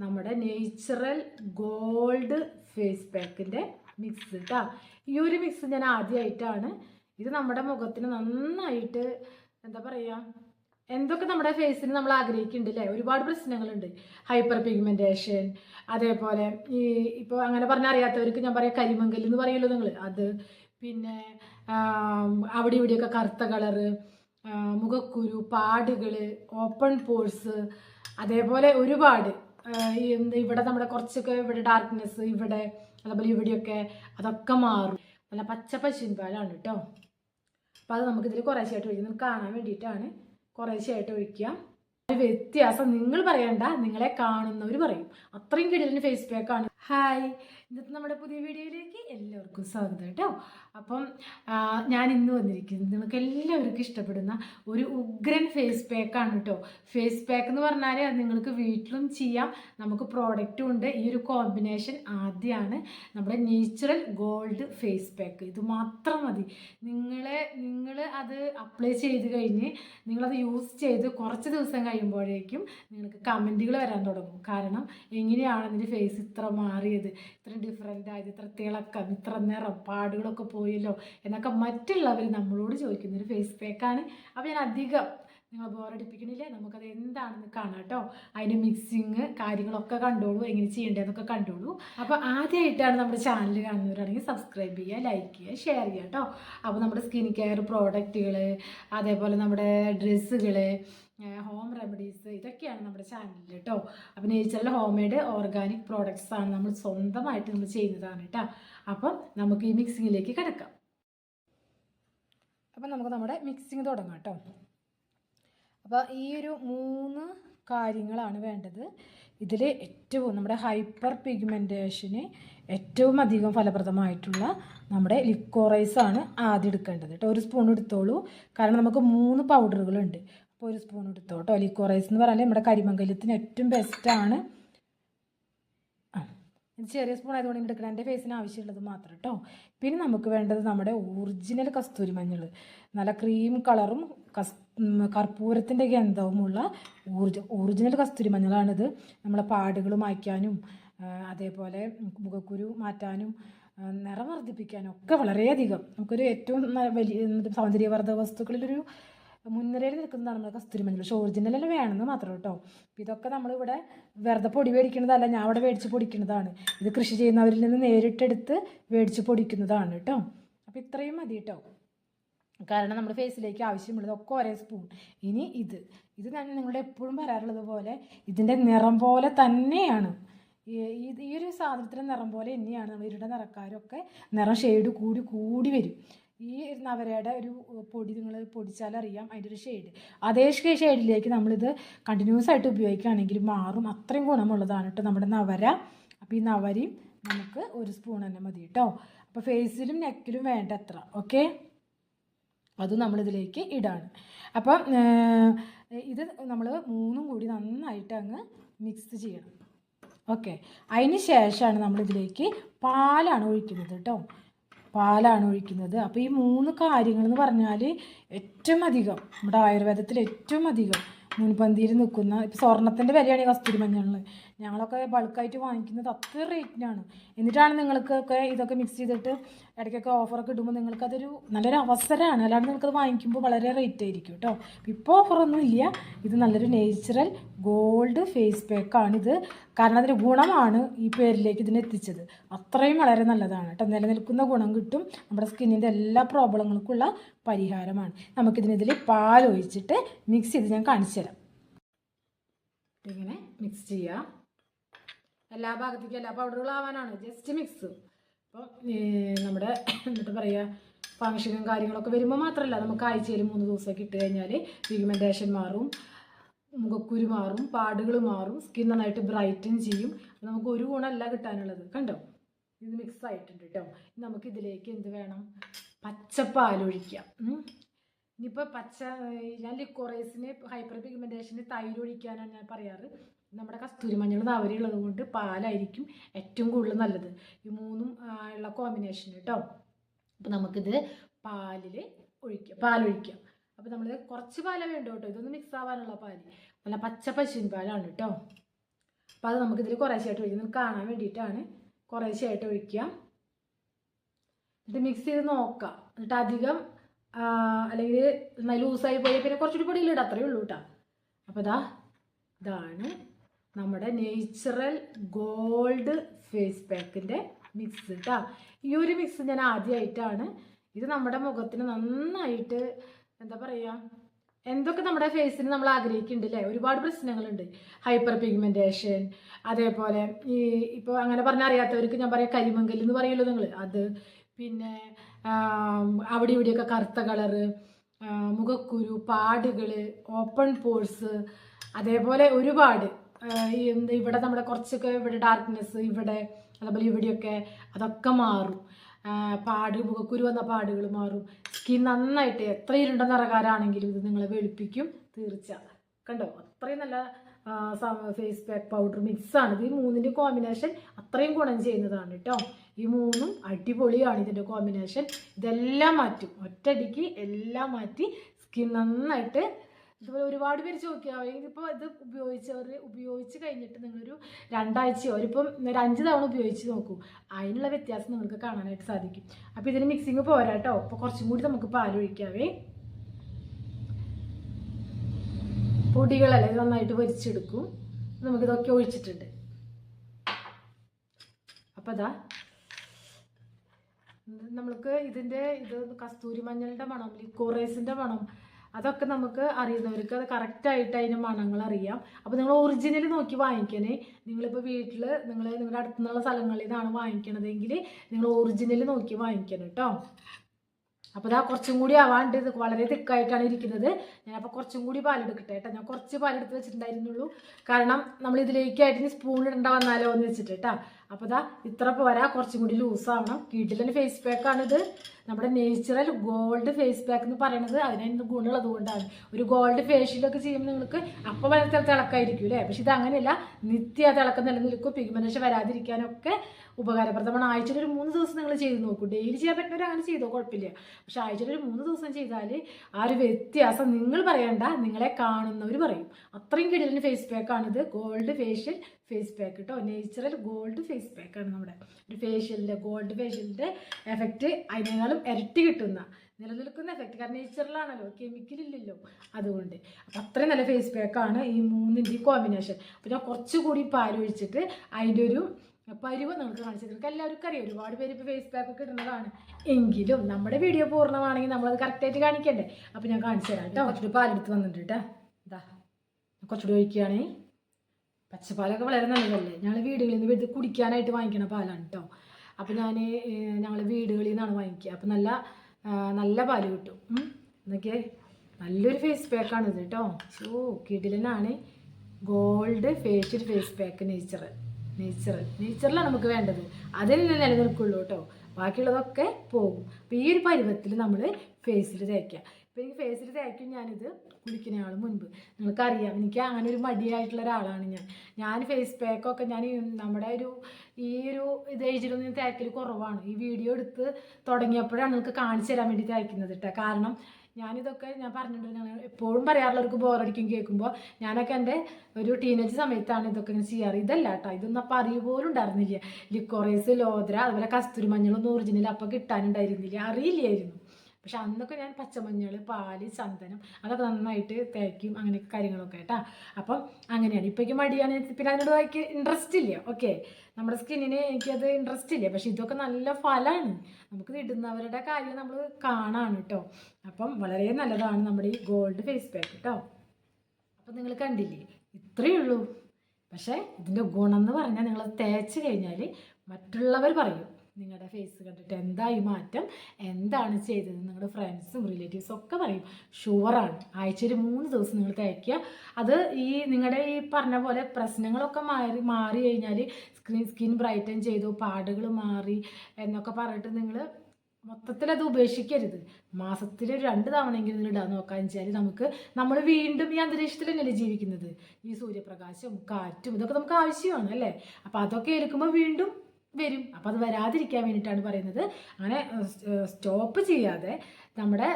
നമ്മുടെ natural gold face പാക്കിന്റെ mix കേട്ടോ ഈ ഒരു മിക്സ് ഞാൻ ആദ്യമായിട്ടാണ് ഇത് നമ്മുടെ മുഖത്തിന് നന്നായിട്ട് എന്താ പറയുക എന്തൊക്കെ നമ്മുടെ ഫേസിന് നമ്മൾ ആഗ്രഹിക്കുന്നുണ്ട് അല്ലേ ഒരുപാട് പ്രശ്നങ്ങളുണ്ട്. ഹൈപ്പർ പിഗ്മെന്റേഷൻ അതേപോലെ ഈ ഇപ്പോൾ അങ്ങനെ പറഞ്ഞാൽ അറിയാത്തവർക്ക് ഞാൻ പറയാം കരിമങ്കൽ എന്ന് പറയുമല്ലോ നിങ്ങൾ അത് പിന്നെ അവിടെ ഇവിടെയൊക്കെ കറുത്ത കളറ് മുഖക്കുരു പാടുകൾ ഓപ്പൺ പോഴ്സ് അതേപോലെ ഒരുപാട്. ഇവിടെ നമ്മുടെ കുറച്ചൊക്കെ ഇവിടെ ഡാർക്ക്നെസ് ഇവിടെ അതേപോലെ ഇവിടെയൊക്കെ അതൊക്കെ മാറും. നല്ല പച്ച പശുവിൻ പാലാണ് കേട്ടോ അപ്പോൾ അത് നമുക്കിതിൽ കുറേശ്ശായിട്ട് ഒഴിക്കും. നമുക്ക് കാണാൻ വേണ്ടിയിട്ടാണ് കുറേശ്ശായിട്ട് ഒഴിക്കുക വ്യത്യാസം നിങ്ങൾ പറയണ്ട നിങ്ങളെ കാണുന്നവർ പറയും. അത്രയും കിടലിന് ഫേസ് പാക്കാണ് ഹായ്. ഇന്നത്തെ നമ്മുടെ പുതിയ വീഡിയോയിലേക്ക് എല്ലാവർക്കും സ്വാഗതം കേട്ടോ. അപ്പം ഞാൻ ഇന്ന് വന്നിരിക്കുന്നത് നിങ്ങൾക്ക് എല്ലാവർക്കും ഇഷ്ടപ്പെടുന്ന ഒരു ഉഗ്രൻ ഫേസ് പാക്കാണ് കേട്ടോ. ഫേസ് പാക്ക് എന്ന് പറഞ്ഞാൽ അത് നിങ്ങൾക്ക് വീട്ടിലും ചെയ്യാം. നമുക്ക് പ്രോഡക്റ്റും ഉണ്ട്. ഈ ഒരു കോമ്പിനേഷൻ ആദ്യമാണ് നമ്മുടെ നേച്ചുറൽ ഗോൾഡ് ഫേസ് പാക്ക് ഇത് മാത്രം മതി. നിങ്ങളെ നിങ്ങൾ അത് അപ്ലൈ ചെയ്ത് കഴിഞ്ഞ് നിങ്ങളത് യൂസ് ചെയ്ത് കുറച്ച് ദിവസം കഴിയുമ്പോഴേക്കും നിങ്ങൾക്ക് കമന്റുകൾ വരാൻ തുടങ്ങും. കാരണം എങ്ങനെയാണ് അതിന്റെ ഫേസ് ഇത്ര മാറിയത്. ഇത്ര ഡിഫറെന്റ് ആയത് ഇത്ര തിളക്കം ഇത്ര നിറം പാടുകളൊക്കെ പോയല്ലോ എന്നൊക്കെ മറ്റുള്ളവർ നമ്മളോട് ചോദിക്കുന്ന ഒരു ഫേസ് പാക്കാണ് അപ്പോൾ ഞാൻ അധികം നിങ്ങൾ ബോറടിപ്പിക്കണില്ലേ നമുക്കത് എന്താണെന്ന് കാണാം കേട്ടോ. അതിന്റെ മിക്സിങ് കാര്യങ്ങളൊക്കെ കണ്ടോളൂ. എങ്ങനെ ചെയ്യേണ്ടതെന്നൊക്കെ കണ്ടോളൂ. അപ്പോൾ ആദ്യമായിട്ടാണ് നമ്മുടെ ചാനൽ കാണുന്നവരാണെങ്കിൽ സബ്സ്ക്രൈബ് ചെയ്യുക ലൈക്ക് ചെയ്യുക ഷെയർ ചെയ്യുക കേട്ടോ. അപ്പോൾ നമ്മുടെ സ്കിൻ കെയർ പ്രോഡക്റ്റുകൾ അതേപോലെ നമ്മുടെ ഡ്രസ്സുകൾ ഹോം റെമഡീസ് ഇതൊക്കെയാണ് നമ്മുടെ ചാനലിൽ കേട്ടോ അപ്പം നേച്ചറിൽ ഹോം മെയ്ഡ് ഓർഗാനിക് പ്രോഡക്ട്സ് ആണ് നമ്മൾ സ്വന്തമായിട്ട് നമ്മൾ ചെയ്യുന്നതാണ് കേട്ടോ അപ്പം നമുക്ക് ഈ മിക്സിങ്ങിലേക്ക് കിടക്കാം. അപ്പം നമുക്ക് നമ്മുടെ മിക്സിങ് തുടങ്ങാം കേട്ടോ അപ്പോൾ ഈ ഒരു മൂന്ന് കാര്യങ്ങളാണ് വേണ്ടത്. ഇതിൽ ഏറ്റവും നമ്മുടെ ഹൈപ്പർ പിഗ്മെന്റേഷന് ഏറ്റവും അധികം ഫലപ്രദമായിട്ടുള്ള നമ്മുടെ ലിക്കോറൈസാണ് ആദ്യം എടുക്കേണ്ടത് കേട്ടോ ഒരു സ്പൂൺ എടുത്തോളൂ. കാരണം നമുക്ക് മൂന്ന് പൗഡറുകളുണ്ട് അപ്പോൾ ഒരു സ്പൂൺ എടുത്തോ? കേട്ടോ ലിക്കോറൈസ് എന്ന് പറഞ്ഞാൽ നമ്മുടെ കരിമംഗല്യത്തിന് ഏറ്റവും ബെസ്റ്റാണ് ചെറിയ സ്പൂൺ ആയതുകൊണ്ട് എടുക്കണം. എന്റെ ഫേസിന് ആവശ്യമുള്ളത് മാത്രം കേട്ടോ. പിന്നെ നമുക്ക് വേണ്ടത് നമ്മുടെ ഒറിജിനൽ കസ്തൂരി മഞ്ഞൾ നല്ല ക്രീം കളറും കസ് കർപ്പൂരത്തിന്റെ ഗന്ധവുമുള്ള ഊർജ ഒറിജിനൽ കസ്തൂരി മഞ്ഞളാണിത്. നമ്മളെ പാടുകൾ മായ്ക്കാനും അതേപോലെ മുഖക്കുരു മാറ്റാനും നിറം വർദ്ധിപ്പിക്കാനും ഒക്കെ വളരെയധികം. നമുക്കൊരു ഏറ്റവും വലിയ സൗന്ദര്യവർദ്ധ സൗന്ദര്യവർദ്ധക വസ്തുക്കളിലൊരു മുൻനിരയിൽ നിൽക്കുന്നതാണ് നമ്മുടെ കസ്തൂരി മഞ്ഞൾ പക്ഷേ ഒറിജിനൽ വേണമെന്ന് മാത്രം കേട്ടോ. ഇതൊക്കെ നമ്മളിവിടെ വെറുതെ പൊടി മേടിക്കുന്നതല്ല ഞാൻ അവിടെ മേടിച്ച് പൊടിക്കുന്നതാണ്. ഇത് കൃഷി ചെയ്യുന്നവരിൽ നിന്ന് നേരിട്ടെടുത്ത് മേടിച്ച് പൊടിക്കുന്നതാണ് കേട്ടോ. അപ്പോൾ ഇത്രയും മതി കേട്ടോ. കാരണം നമ്മുടെ ഫേസിലേക്ക് ആവശ്യമുള്ളത് ഒക്കെ ഒരേ സ്പൂൺ ഇനി ഇത്. ഇത് ഞാൻ നിങ്ങളുടെ എപ്പോഴും പറയാറുള്ളത് പോലെ ഇതിന്റെ നിറം പോലെ തന്നെയാണ്. ഈ ഒരു സാധനത്തിന്റെ നിറം പോലെ തന്നെയാണ്. നമ്മൾ ഇരുടെ നിറക്കാരൊക്കെ നിറം ഷെയ്ഡ് കൂടി കൂടി വരും. ഈ നവരയുടെ ഒരു പൊടി നിങ്ങൾ പൊടിച്ചാലറിയാം അതിന്റെ ഒരു ഷെയ്ഡ് അതേ ഷെയ്ഡിലേക്ക് നമ്മളിത് കണ്ടിന്യൂസ് ആയിട്ട് ഉപയോഗിക്കുകയാണെങ്കിൽ മാറും. അത്രയും ഗുണമുള്ളതാണ് കേട്ടോ നമ്മുടെ നവര. അപ്പോൾ ഈ നവരയും നമുക്ക് ഒരു സ്പൂൺ തന്നെ മതി കേട്ടോ. അപ്പോൾ ഫേസിലും നെക്കിലും വേണ്ട അത്ര ഓക്കെ അത് നമ്മളിതിലേക്ക് ഇടാണ്. അപ്പം ഇത് നമ്മൾ മൂന്നും കൂടി നന്നായിട്ട് അങ്ങ് മിക്സ് ചെയ്യണം. ഓക്കെ അതിന് ശേഷമാണ് നമ്മളിതിലേക്ക് പാലാണ് ഒഴിക്കുന്നത് കേട്ടോ. പാലാണ് ഒഴിക്കുന്നത്. അപ്പോൾ ഈ മൂന്ന് കാര്യങ്ങളെന്ന് പറഞ്ഞാൽ ഏറ്റവും അധികം നമ്മുടെ ആയുർവേദത്തിൽ ഏറ്റവും അധികം മുൻപന്തിയിൽ നിൽക്കുന്ന ഇപ്പോൾ സ്വർണത്തിന്റെ വിലയാണ് ഈ കസ്തൂരി മഞ്ഞളിൽ ഞങ്ങളൊക്കെ ബൾക്കായിട്ട് വാങ്ങിക്കുന്നത് അത്ര റേറ്റിനാണ് എന്നിട്ടാണ് നിങ്ങൾക്കൊക്കെ ഇതൊക്കെ മിക്സ് ചെയ്തിട്ട് ഇടയ്ക്കൊക്കെ ഓഫറൊക്കെ ഇടുമ്പോൾ നിങ്ങൾക്കതൊരു നല്ലൊരു അവസരമാണ്. അല്ലാണ്ട് നിങ്ങൾക്കത് വാങ്ങിക്കുമ്പോൾ വളരെ റേറ്റ് ആയിരിക്കും കേട്ടോ ഇപ്പോൾ ഓഫറൊന്നും ഇല്ല. ഇത് നല്ലൊരു നേച്ചുറൽ ഗോൾഡ് ഫേസ് പാക്കാണിത് കാരണം അതിന്റെ ഗുണമാണ് ഈ പേരിലേക്ക് ഇതിനെ എത്തിച്ചത്. അത്രയും വളരെ നല്ലതാണ് കേട്ടോ നിലനിൽക്കുന്ന ഗുണം കിട്ടും. നമ്മുടെ സ്കിന്നിന്റെ എല്ലാ പ്രോബ്ലങ്ങൾക്കുള്ള പരിഹാരമാണ്. നമുക്കിതിനിതിൽ പാലൊഴിച്ചിട്ട് മിക്സ് ചെയ്ത് ഞാൻ കാണിച്ചു തരാം ഇങ്ങനെ മിക്സ് ചെയ്യാം. എല്ലാ ഭാഗത്തേക്കും എല്ലാ പൗഡറുകളും ആവാനാണ്. ജസ്റ്റ് മിക്സ് അപ്പോൾ നമ്മുടെ എന്നിട്ട് പറയുക ഫംഗ്ഷനും കാര്യങ്ങളൊക്കെ വരുമ്പോൾ മാത്രമല്ല നമുക്ക് ആഴ്ചയിൽ മൂന്ന് ദിവസമൊക്കെ ഇട്ട് കഴിഞ്ഞാൽ പിഗ്മെന്റേഷൻ മാറും മുഖക്കുരു മാറും പാടുകൾ മാറും സ്കിൻ നന്നായിട്ട് ബ്രൈറ്റൻ ചെയ്യും. നമുക്ക് ഒരു ഗുണമല്ല കിട്ടാനുള്ളത്. കണ്ടോ? ഇത് മിക്സ് ആയിട്ടുണ്ട് കേട്ടോ നമുക്കിതിലേക്ക് എന്ത് വേണം? പച്ചപ്പാലൊഴിക്കാം. ഇനിയിപ്പോൾ പച്ച ഞാൻ ലിക്കോറൈസിന് ഹൈപ്പർ പിഗ്മെന്റേഷന് തൈര് ഒഴിക്കാനാണ് ഞാൻ പറയാറ്. നമ്മുടെ കസ്തൂരി മഞ്ഞൾ നാവരിയുള്ളത് കൊണ്ട് പാലായിരിക്കും ഏറ്റവും കൂടുതൽ നല്ലത്. ഈ മൂന്നും ഉള്ള കോമ്പിനേഷൻ കേട്ടോ അപ്പോൾ നമുക്കിത് പാലിൽ ഒഴിക്കാം പാലൊഴിക്കാം. അപ്പോൾ നമ്മൾ കുറച്ച് പാലേ വേണ്ടു കേട്ടോ ഇതൊന്ന് മിക്സ് ആവാനുള്ള പാൽ. നല്ല പച്ച പശുവിൻ പാലാണ് കേട്ടോ അപ്പോൾ അത് നമുക്കിതിൽ കുറേശ്ശായിട്ട് ഒഴിക്കാം. നമുക്ക് കാണാൻ വേണ്ടിയിട്ടാണ് കുറേശ്ശായിട്ട് ഒഴിക്കുക ഇത് മിക്സ് ചെയ്ത് നോക്കാം. എന്നിട്ട് അധികം അല്ലെങ്കിൽ നന്നായി ലൂസായി പോയി പിന്നെ കുറച്ചുകൂടി പൊടിയിലിടാം അത്രയേ ഉള്ളൂ കേട്ടോ അപ്പോൾ ഇതാ ഇതാണ് നമ്മുടെ നേച്ചുറൽ ഗോൾഡ് ഫേസ് പാക്കിന്റെ മിക്സ് കേട്ടോ ഈ ഒരു മിക്സ് ഞാൻ ആദ്യമായിട്ടാണ് ഇത് നമ്മുടെ മുഖത്തിന് നന്നായിട്ട് എന്താ പറയുക എന്തൊക്കെ നമ്മുടെ ഫേസിന് നമ്മൾ ആഗ്രഹിക്കുന്നുണ്ട് അല്ലേ ഒരുപാട് പ്രശ്നങ്ങളുണ്ട്. ഹൈപ്പർ പിഗ്മെന്റേഷൻ അതേപോലെ ഈ ഇപ്പോൾ അങ്ങനെ പറഞ്ഞാൽ അറിയാത്തവർക്ക് ഞാൻ പറയാം കരിമങ്കൽ എന്ന് പറയുമല്ലോ നിങ്ങൾ അത് പിന്നെ അവിടെ ഇവിടെയൊക്കെ കറുത്ത കളറ് മുഖക്കുരു പാടുകൾ ഓപ്പൺ പോഴ്സ് അതേപോലെ ഒരുപാട്. എന്ത് ഇവിടെ നമ്മുടെ കുറച്ചൊക്കെ ഇവിടെ ഡാർക്ക്നെസ് ഇവിടെ അതേപോലെ ഇവിടെയൊക്കെ അതൊക്കെ മാറും. പാട് മുഖക്കുരു വന്ന പാടുകൾ മാറും. സ്കിൻ നന്നായിട്ട് എത്ര ഇരുണ്ട നിറകാരാണെങ്കിലും ഇത് നിങ്ങളെ വെളുപ്പിക്കും തീർച്ച. കണ്ടോ? അത്രയും നല്ല ഫേസ് പാക്ക് പൗഡർ മിക്സാണ് ഇത് ഈ മൂന്നിന്റെ കോമ്പിനേഷൻ അത്രയും ഗുണം ചെയ്യുന്നതാണ് കേട്ടോ ഈ മൂന്നും അടിപൊളിയാണ് ഇതിന്റെ കോമ്പിനേഷൻ ഇതെല്ലാം മാറ്റും. ഒറ്റടിക്ക് എല്ലാം മാറ്റി സ്കിൻ നന്നായിട്ട് ഇതുപോലെ ഒരുപാട് പേര് ചോദിക്കുക ഇതിപ്പോൾ ഇത് ഉപയോഗിച്ചവർ ഉപയോഗിച്ച് കഴിഞ്ഞിട്ട് നിങ്ങളൊരു രണ്ടാഴ്ചയോ ഒരിപ്പം ഒരു അഞ്ച് തവണ ഉപയോഗിച്ച് നോക്കൂ. അതിനുള്ള വ്യത്യാസം നിങ്ങൾക്ക് കാണാനായിട്ട് സാധിക്കും. അപ്പോൾ ഇതിന് മിക്സിങ് പോരാട്ടോ അപ്പോൾ കുറച്ചും കൂടി നമുക്ക് പാലൊഴിക്കാവേ പൊടികളല്ലേ നന്നായിട്ട് വരിച്ചെടുക്കും. നമുക്കിതൊക്കെ ഒഴിച്ചിട്ടുണ്ട്. അപ്പോൾ അതാ നമ്മൾക്ക് ഇതിന്റെ ഇത് കസ്തൂരി മഞ്ഞളുടെ മണം ലിക്കോറേസിന്റെ മണം അതൊക്കെ നമുക്ക് അറിയുന്നവർക്ക് അത് കറക്റ്റായിട്ട് അതിന്റെ മണങ്ങൾ അറിയാം. അപ്പോൾ നിങ്ങൾ ഒറിജിനൽ നോക്കി വാങ്ങിക്കണേ. നിങ്ങളിപ്പോൾ വീട്ടിൽ നിങ്ങൾ നിങ്ങളുടെ അടുത്തുനിന്നുള്ള സ്ഥലങ്ങളിൽ നിന്നാണ് വാങ്ങിക്കണതെങ്കിൽ നിങ്ങൾ ഒറിജിനൽ നോക്കി വാങ്ങിക്കണം കേട്ടോ. അപ്പോൾ ഇതാ കുറച്ചും കൂടി ആവാണ്ട് ഇത് വളരെ തിക്കായിട്ടാണ് ഇരിക്കുന്നത്. ഞാനപ്പോൾ കുറച്ചും കൂടി പാലെടുക്കട്ടെ കേട്ടോ. ഞാൻ കുറച്ച് പാലെടുത്ത് വെച്ചിട്ടുണ്ടായിരുന്നുള്ളൂ. കാരണം നമ്മൾ ഇതിലേക്കായിട്ട് സ്പൂൺ ഇടേണ്ട വന്നാലോ എന്ന് വെച്ചിട്ട് കേട്ടോ. അപ്പോൾ ഇതാ ഇത്ര പോരാ കുറച്ചും കൂടി ലൂസ് ആവണം. കീട്ടിലെ ഫേസ് പാക്കാണിത് നമ്മുടെ നേച്ചുറൽ ഗോൾഡ് ഫേസ് പാക്ക് എന്ന് പറയുന്നത് അതിന് ഗുണമുള്ളത് കൊണ്ടാണ്. ഒരു ഗോൾഡ് ഫേഷ്യലൊക്കെ ചെയ്യുമ്പോൾ നിങ്ങൾക്ക് അപ്പോൾ വരെ തിളക്കായിരിക്കും അല്ലേ പക്ഷെ ഇത് അങ്ങനെയല്ല. നിത്യ തിളക്കം നിലനിൽക്കും. പിഗ്മെന്റേഷൻ വരാതിരിക്കാനൊക്കെ ഉപകാരപ്രദമാണ്. ആഴ്ചയിൽ ഒരു മൂന്ന് ദിവസം നിങ്ങൾ ചെയ്ത് നോക്കൂ. ഡെയിലി ചെയ്യാൻ പറ്റുന്നവർ അങ്ങനെ ചെയ്തോ? കുഴപ്പമില്ല. പക്ഷെ ആഴ്ചയിൽ ഒരു മൂന്ന് ദിവസം ചെയ്താൽ ആ ഒരു വ്യത്യാസം നിങ്ങൾ പറയണ്ട. നിങ്ങളെ കാണുന്നവർ പറയും. അത്രയും കിടലിന് ഫേസ് പാക്കാണിത് ഗോൾഡ് ഫേഷ്യൽ ഫേസ് പാക്ക് കേട്ടോ നേച്ചുറൽ ഗോൾഡ് ഫേസ് പാക്കാണ് നമ്മുടെ. ഒരു ഫേഷ്യലിന്റെ ഗോൾഡ് ഫേഷ്യലിന്റെ എഫക്റ്റ് അതിനേക്കാളും ഇരട്ടി കിട്ടുന്ന നിലനിൽക്കുന്ന എഫക്റ്റ് കാരണം നേച്ചുറലാണല്ലോ കെമിക്കൽ ഇല്ലല്ലോ. അതുകൊണ്ട്. അപ്പം അത്രയും നല്ല ഫേസ് പാക്കാണ് ഈ മൂന്നിന്റെ കോമ്പിനേഷൻ അപ്പോൾ ഞാൻ കുറച്ചുകൂടി പാൽ ഒഴിച്ചിട്ട് അതിന്റെ ഒരു പരുവ് നിങ്ങൾക്ക് കാണിച്ചു നിങ്ങൾക്ക് എല്ലാവർക്കും അറിയാം ഒരുപാട് പേര് ഇപ്പോൾ ഫേസ് പാക്ക് ഒക്കെ ഇടുന്നതാണ്. എങ്കിലും നമ്മുടെ വീഡിയോ പൂർണമാണെങ്കിൽ നമ്മളത് കറക്റ്റായിട്ട് കാണിക്കണ്ടേ? അപ്പോൾ ഞാൻ കാണിച്ചു തരാം കേട്ടോ. കുറച്ചുകൂടി പാലെടുത്ത് വന്നിട്ടുണ്ട് കേട്ടോ. ഇതാ കുറച്ചുകൂടി ഒഴിക്കുകയാണേ. പച്ചപ്പാലൊക്കെ വളരെ നല്ലതല്ലേ ഞങ്ങൾ വീടുകളിൽ നിന്ന് എടുത്ത് കുടിക്കാനായിട്ട് വാങ്ങിക്കണ പാലാണ് കേട്ടോ അപ്പോൾ ഞാൻ ഞങ്ങൾ വീടുകളിൽ നിന്നാണ് വാങ്ങിക്കുക. അപ്പോൾ നല്ല നല്ല പാൽ കിട്ടും. എന്നൊക്കെ നല്ലൊരു ഫേസ് പാക്കാണ് ഇത് കേട്ടോ ഓ കിടിലനാണ് gold facial face pack nature natural നേച്ചറിലാണ് നമുക്ക് വേണ്ടത്. അതിൽ നിലനിൽക്കുള്ളൂ കേട്ടോ ബാക്കിയുള്ളതൊക്കെ പോകും. അപ്പോൾ ഈ ഒരു പരുവത്തിൽ നമ്മൾ ഫേസിൽ തേക്കുക. ഇപ്പോൾ എനിക്ക് ഫേസിൽ തേക്കും ഞാനിത് കുളിക്കുന്നയാൾ മുൻപ്. നിങ്ങൾക്കറിയാം എനിക്ക് അങ്ങനെ ഒരു മടിയായിട്ടുള്ള ഒരാളാണ് ഞാൻ. ഞാൻ ഫേസ് പാക്കൊക്കെ ഞാൻ നമ്മുടെ ഒരു ഈ ഒരു ഇത് ഏജിലൊന്നും തേക്കൽ കുറവാണ്. ഈ വീഡിയോ എടുത്ത് തുടങ്ങിയപ്പോഴാണ് നിങ്ങൾക്ക് കാണിച്ചു തരാൻ വേണ്ടി തേക്കുന്നത് കേട്ടോ കാരണം ഞാനിതൊക്കെ ഞാൻ പറഞ്ഞിട്ടുണ്ട് ഞാൻ എപ്പോഴും പറയാറുള്ളവർക്ക് ബോറടിക്കും കേൾക്കുമ്പോൾ ഞാനൊക്കെ എന്റെ ഒരു ടീനേജ് സമയത്താണ് ഇതൊക്കെ ഇങ്ങനെ ചെയ്യാറ്. ഇതല്ല കേട്ടോ ഇതൊന്നും അപ്പം അറിയ പോലും ഉണ്ടായിരുന്നില്ല. ലിക്കോറേസ് ലോദ്ര അതുപോലെ കസ്തൂരി മഞ്ഞളൊന്നും ഒറിജിനൽ അപ്പം കിട്ടാനുണ്ടായിരുന്നില്ല. അറിയില്ലായിരുന്നു. പക്ഷെ അന്നൊക്കെ ഞാൻ പച്ചമഞ്ഞൾ പാൽ ചന്ദനം അതൊക്കെ നന്നായിട്ട് തേക്കും അങ്ങനെയൊക്കെ കാര്യങ്ങളൊക്കെ കേട്ടാ. അപ്പം അങ്ങനെയാണ്. ഇപ്പോഴേക്കും മടിയാണ്. പിന്നെ അതിനോട് എനിക്ക് ഇൻട്രസ്റ്റ് ഇല്ല. ഓക്കെ നമ്മുടെ സ്കിന്നിന് എനിക്കത് ഇൻട്രസ്റ്റ് ഇല്ല. പക്ഷെ ഇതൊക്കെ നല്ല ഫലമാണ് നമുക്ക് ഇടുന്നവരുടെ കാര്യം നമ്മൾ കാണാണ് കേട്ടോ. അപ്പം വളരെ നല്ലതാണ് നമ്മുടെ ഈ ഗോൾഡ് ഫേസ് പാക്ക് കേട്ടോ. അപ്പം നിങ്ങൾ കണ്ടില്ലേ? ഇത്രയേ ഉള്ളൂ. പക്ഷേ ഇതിന്റെ ഗുണം എന്ന് പറഞ്ഞാൽ നിങ്ങൾ തേച്ച് കഴിഞ്ഞാൽ മറ്റുള്ളവർ പറയും. നിങ്ങളുടെ ഫേസ് കണ്ടിട്ട് എന്താ ഈ മാറ്റം? എന്താണ് ചെയ്തത് നിങ്ങളുടെ ഫ്രണ്ട്സും റിലേറ്റീവ്സും ഒക്കെ പറയും. ഷുവറാണ് ആഴ്ചയിൽ മൂന്ന് ദിവസം നിങ്ങൾ തയ്ക്കുക അത് ഈ നിങ്ങളുടെ ഈ പറഞ്ഞ പോലെ പ്രശ്നങ്ങളൊക്കെ മാറി മാറി കഴിഞ്ഞാൽ സ്ക്രീൻ സ്കിൻ ബ്രൈറ്റൻ ചെയ്തു പാടുകൾ മാറി എന്നൊക്കെ പറഞ്ഞിട്ട് നിങ്ങൾ മൊത്തത്തിൽ അത് ഉപേക്ഷിക്കരുത്. മാസത്തിൽ രണ്ട് തവണയെങ്കിലും നിങ്ങൾ ഇടാൻ നോക്കാന്ന് വെച്ചാൽ നമുക്ക് നമ്മൾ വീണ്ടും ഈ അന്തരീക്ഷത്തിൽ തന്നെയല്ലേ ജീവിക്കുന്നത്. ഈ സൂര്യപ്രകാശം കാറ്റും ഇതൊക്കെ നമുക്ക് ആവശ്യമാണ് അല്ലേ? അപ്പോൾ അതൊക്കെ ഏൽക്കുമ്പോൾ വീണ്ടും വരും. അപ്പോൾ അത് വരാതിരിക്കാൻ വേണ്ടിയിട്ടാണ് പറയുന്നത്. അങ്ങനെ സ്റ്റോപ്പ് ചെയ്യാതെ നമ്മുടെ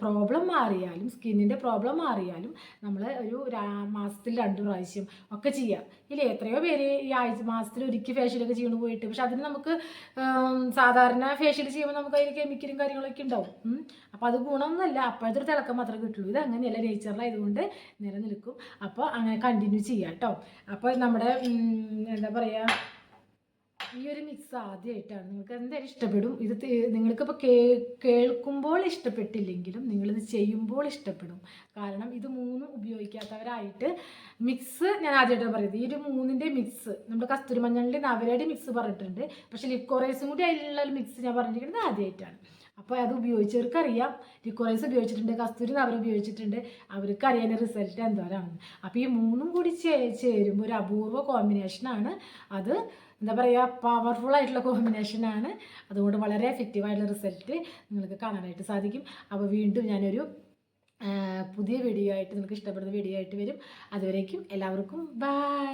പ്രോബ്ലം മാറിയാലും സ്കിന്നിന്റെ പ്രോബ്ലം മാറിയാലും നമ്മൾ ഒരു മാസത്തിൽ രണ്ട് പ്രാവശ്യം ഒക്കെ ചെയ്യാം. ഇല്ലേ? എത്രയോ പേര് ഈ ആഴ്ച മാസത്തിൽ ഒരിക്കൽ ഫേഷ്യലൊക്കെ ചെയ്യണു പോയിട്ട്. പക്ഷെ അതിന് നമുക്ക് സാധാരണ ഫേഷ്യൽ ചെയ്യുമ്പോൾ നമുക്ക് അതിൽ കെമിക്കലും കാര്യങ്ങളൊക്കെ ഉണ്ടാവും. അപ്പോൾ അത് ഗുണമൊന്നുമല്ല. അപ്പോഴത്തെ ഒരു തിളക്കം മാത്രമേ കിട്ടുള്ളൂ. ഇത് അങ്ങനെയല്ല. നേച്ചറിലായതുകൊണ്ട് നിലനിൽക്കും. അപ്പോൾ അങ്ങനെ കണ്ടിന്യൂ ചെയ്യാം കേട്ടോ അപ്പോൾ നമ്മുടെ എന്താ പറയുക ഈ ഒരു മിക്സ് ആദ്യമായിട്ടാണ് നിങ്ങൾക്ക് എന്തായാലും ഇഷ്ടപ്പെടും. ഇത് നിങ്ങൾക്കിപ്പോൾ കേ കേൾക്കുമ്പോൾ ഇഷ്ടപ്പെട്ടില്ലെങ്കിലും നിങ്ങളിത് ചെയ്യുമ്പോൾ ഇഷ്ടപ്പെടും. കാരണം ഇത് മൂന്നും ഉപയോഗിക്കാത്തവരായിട്ട് മിക്സ് ഞാൻ ആദ്യമായിട്ടാണ് പറയുന്നത്. ഈ ഒരു മൂന്നിന്റെ മിക്സ് നമ്മുടെ കസ്തൂരി മഞ്ഞളിന്റെ നവരയുടെ മിക്സ് പറഞ്ഞിട്ടുണ്ട്. പക്ഷേ ലിക്കോറൈസും കൂടി അതിലുള്ള മിക്സ് ഞാൻ പറഞ്ഞിരിക്കുന്നത് ആദ്യമായിട്ടാണ് അപ്പോൾ അത് ഉപയോഗിച്ചവർക്ക് അറിയാം ലിക്കോറൈസ് ഉപയോഗിച്ചിട്ടുണ്ട് കസ്തൂരി നവര ഉപയോഗിച്ചിട്ടുണ്ട്. അവർക്ക് അറിയാൻ റിസൾട്ട് എന്തോരാണ്. അപ്പോൾ ഈ മൂന്നും കൂടി ചേരുമ്പോൾ ഒരു അപൂർവ കോമ്പിനേഷനാണ് അത് എന്താ പറയുക പവർഫുൾ ആയിട്ടുള്ള കോമ്പിനേഷനാണ് അതുകൊണ്ട് വളരെ എഫക്റ്റീവ് ആയിട്ടുള്ള റിസൾട്ട് നിങ്ങൾക്ക് കാണാനായിട്ട് സാധിക്കും. അപ്പോൾ വീണ്ടും ഞാനൊരു പുതിയ വീഡിയോ ആയിട്ട് നിങ്ങൾക്ക് ഇഷ്ടപ്പെടുന്ന വീഡിയോ ആയിട്ട് വരും. അതുവരേക്കും എല്ലാവർക്കും ബൈ